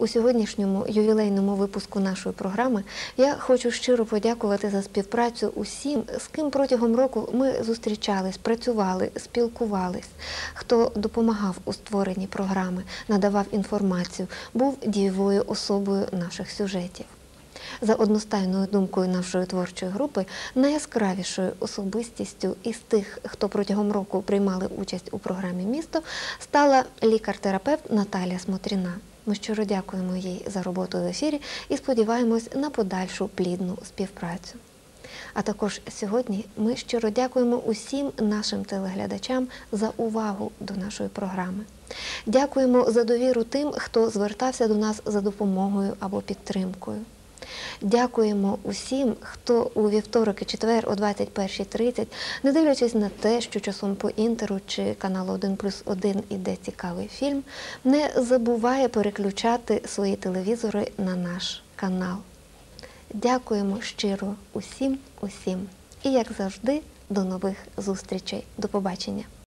У сьогоднішньому ювілейному випуску нашої програми я хочу щиро подякувати за співпрацю усім, з ким протягом року ми зустрічались, працювали, спілкувались, хто допомагав у створенні програми, надавав інформацію, був дієвою особою наших сюжетів. За одностайною думкою нашої творчої групи, найяскравішою особистістю із тих, хто протягом року приймали участь у програмі Місто, стала лікар-терапевт Наталія Смотріна. Ми щиро дякуємо їй за роботу в ефірі і сподіваємось на подальшу плідну співпрацю. А також сьогодні ми щиро дякуємо усім нашим телеглядачам за увагу до нашої програми. Дякуємо за довіру тим, хто звертався до нас за допомогою або підтримкою. Дякуємо усім, хто у вівторок і четвер о 21.30, не дивлячись на те, що часом по інтеру чи каналу 1 плюс 1 іде цікавий фільм, не забуває переключати свої телевізори на наш канал. Дякуємо щиро усім, усім. І як завжди, до нових зустрічей. До побачення.